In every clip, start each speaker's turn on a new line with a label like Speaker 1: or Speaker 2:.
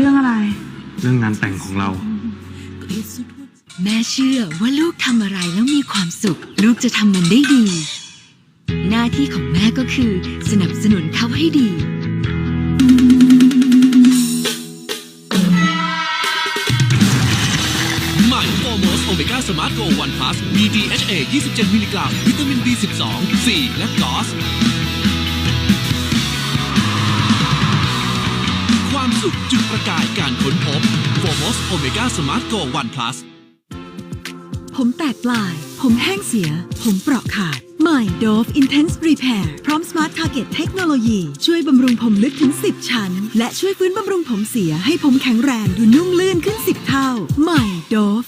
Speaker 1: เรื่องอะไร
Speaker 2: เรื่องงานแต่งของเรา
Speaker 3: แม่เชื่อว่าลูกทำอะไรแล้วมีความสุข ลูกจะทำมันได้ดี หน้าที่ของแม่ก็คือ สนับสนุนเขาให้ดี
Speaker 4: ใหม่โฟโมสโอเมก้าสมาร์ทโกวันพลัส BDHA 27 มิลลิกรัม วิตามิน B12 C และกลอส จุดประกายการค้นพบโฟโมสโอเมก้าสมาร์ทโกวันพลัส
Speaker 5: ผมแตกปลาย ผมแห้งเสีย ผมเปราะขาด ใหม่ Dove Intense Repair พร้อม Smart Target เทคโนโลยี ช่วยบำรุงผมลึกถึง 10 ชั้น และช่วยฟื้นบำรุงผมเสียให้ผมแข็งแรงดูนุ่มลื่นขึ้น 10 เท่า ใหม่ Dove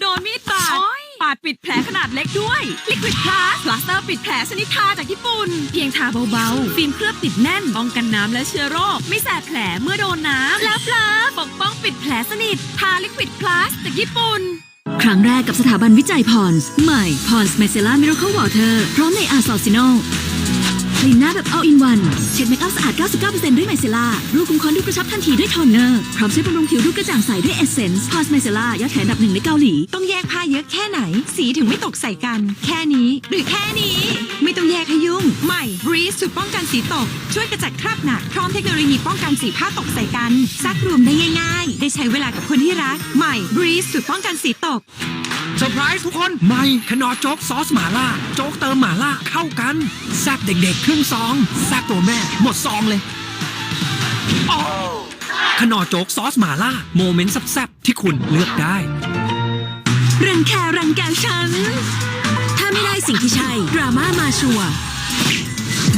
Speaker 6: โดนมีดบาด ปาดปิดแผลขนาดเล็กด้วย Liquid Plus พลาสเตอร์ปิดแผลชนิดทาจากญี่ปุ่น เพียงทาเบาๆ ฟิล์มเคลือบติดแน่น ป้องกันน้ำและเชื้อโรค ไม่แสบแผลเมื่อโดนน้ำ แล้วพลาปกป้องปิดแผลสนิท ทา Liquid Plus จากญี่ปุ่น
Speaker 5: ครั้งแรกกับสถาบันวิจัยพอนส์ใหม่พอนส์เมเซล่ามิโรเคิลวอเตอร์พร้อมในอาร์ซอซินอล คลีนหน้าแบบ all in one เช็ดเมคอัพสะอาด 99%ด้วยไมเซล่ารูขุมขนดูกระชับทันทีด้วยโทนเนอร์ พร้อมใช่วยบำรุงผิวดูกระจ่างใสด้วยเอเซนส์พรส์เมเซล่ายอดขายอันดับหนึ่งในเกาหลี
Speaker 6: ต้องแยกผ้าเยอะแค่ไหน สีถึงไม่ตกใส่กัน แค่นี้ หรือแค่นี้ ไม่ต้องแยกให้ยุ่ง ใหม่ Breeze สูตรป้องกันสีตก ช่วยกระจัดคราบหนัก พร้อมเทคโนโลยีป้องกันสีผ้าตกใส่กันซักรวมได้ง่าย ๆ ได้ใช้เวลากับคนที่รัก ใหม่ Breeze สูตรป้องกันสีตก
Speaker 7: เซอร์ไพรส์ทุกคนใหม่ขนอโจ๊กซอสหม่าล่า โจ๊กเติมหม่าล่าเข้ากัน แซ่บเด็กๆ ครึ่งซองแซ่บตัวแม่ หมดซองเลยโอ้ขนอโจ๊กซอสหม่าล่า โมเมนต์แซ่บๆที่คุณเลือกได้
Speaker 5: รังแครังแกฉัน ถ้าไม่ได้สิ่งที่ใช่ ดราม่ามาชัวร์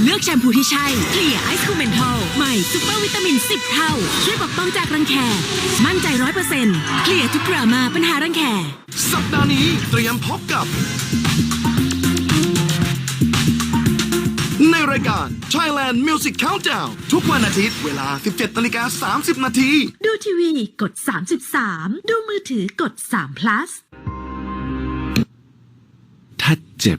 Speaker 5: เลือกแชมพูที่ใช่เคลียร์ไอซ์คูเมนทอลใหม่ซุปเปอร์วิตามิน 10 เท่า ช่วยปกป้องจากรังแค มั่นใจร้อยเปอร์เซ็นต์เคลียร์ทุกดราม่าปัญหารังแค
Speaker 8: สัปดาห์นี้เตรียมพบกับ ในรายการ Thailand Music Countdown ทุกวันอาทิตย์เวลา 17นาฬิกา30 นาที
Speaker 5: ดูทีวีกด 33 ดูมือถือกด3 plus
Speaker 9: ถ้าเจ็บ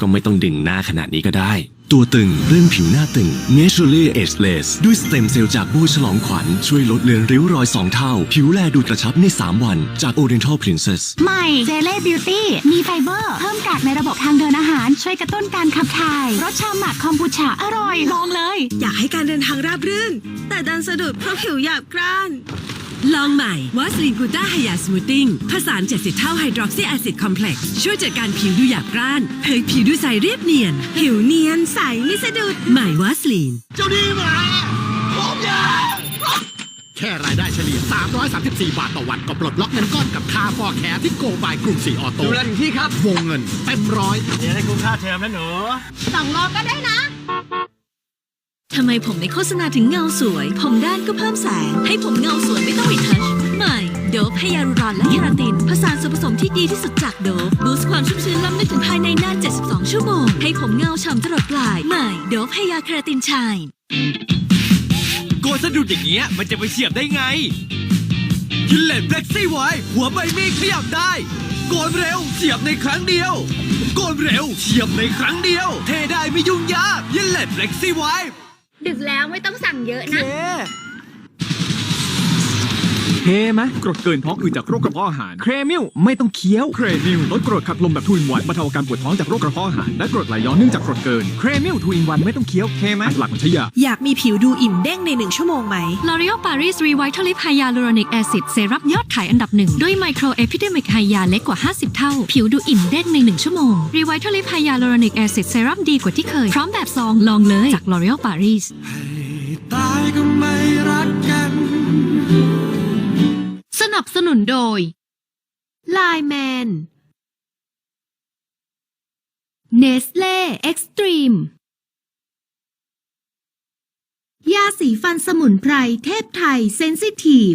Speaker 9: ก็ไม่ต้องดึงหน้าขนาดนี้ก็ได้ ตัวตึงเรื่องผิวหน้าตึง Naturally Ageless ด้วยสเต็มเซลล์จากบูฉลองขวัญ ช่วยลดเลือนริ้วรอย 2 เท่า ผิวแลดูกระชับใน 3 วัน จาก Oriental Princess
Speaker 10: ใหม่เจเล่บิวตี้มีไฟเบอร์ เพิ่มกากในระบบทางเดินอาหาร ช่วยกระตุ้นการขับถ่ายรสชาหมักคอมบูชาอร่อยลองเลย
Speaker 5: อยากให้การเดินทางราบรื่น แต่ดันสะดุดเพราะผิวหยาบกร้าน ลองใหม่วาสลีนกูต้าไฮยาสมูทติ้งผสาน70 เท่าไฮดรอกซีแอซิดคอมเพล็กซ์ช่วยจัดการผิวดูหยาบกร้านเผยผิวดูใสเรียบเนียน ผิวเนียนใสไม่สะดุดใหม่วาสลีน
Speaker 7: แค่รายได้เฉลี่ย 334 บาทต่อวันก็ปลดล็อกเงินก้อนกับค่าฟอร์แคร์ที่โกบายกรุงศรีออโต้ดูแลถึงที่ครับ วงเงินเต็มร้อย
Speaker 5: ท ทำไมผมในโฆษณาถึงเงาสวย ผมด้านก็เพิ่มแสง ให้ผมเงาสวยไม่ต้องรีทัชใหม่โดฟไฮยาลูรอนและเคราติน ผสานส่วนผสมที่ดีที่สุดจากโดฟบูสต์ความชุ่มชื้นล้ำลึกถึงภายในนาน 72 ชั่วโมง ให้ผมเงาฉ่ำตลอดปลายใหม่โดฟไฮยาเคราตินชาย
Speaker 4: โกนสะดุดอย่างเงี้ยมันจะไปเฉียบได้ไงยินเลนเฟล็กซี่ไว้หัวใบมีดขยับได้โกนเร็วเฉียบในครั้งเดียวโกนเร็วเฉียบในครั้งเดียว เทได้ไม่ยุ่งยากยินเลนเฟล็กซี่ไว
Speaker 10: ดึกแล้วไม่ต้องสั่งเยอะนะ
Speaker 7: เท ไหมกรดเกินท้องอืดจากโรคกระเพาะอาหาร เครมิลไม่ต้องเคี้ยว เครมิลลดกรดขับลมแบบทูอินวันบรรเทาอาการปวดท้องจากโรคกระเพาะอาหารและกรดไหลย้อนเนื่องจากกรดเกิน เครมิลทูอินวันไม่ต้องเคี้ยวเคไหมหลักมันใช้ยา
Speaker 5: อยากมีผิวดูอิ่มเด้งในหนึ่งชั่วโมงไหม
Speaker 3: L'Oreal Paris Revitalift Hyaluronic Acid เซรั่มยอดขายอันดับหนึ่งด้วย Micro Epidemic Hya เล็กกว่า 50 เท่า ผิวดูอิ่มเด้งใน1ชั่วโมง Revitalift Hyaluronic Acid เซรั่มดีกว่าที่เคย พร้อมแบบซองลองเลยจาก L'Oreal Paris
Speaker 4: ตายก็ไม่รักกัน
Speaker 3: ส นับสนุนโดย
Speaker 5: Line Man Nestle Extreme ยาสีฟันสมุนไพรเทพไทยเซนซิทีฟ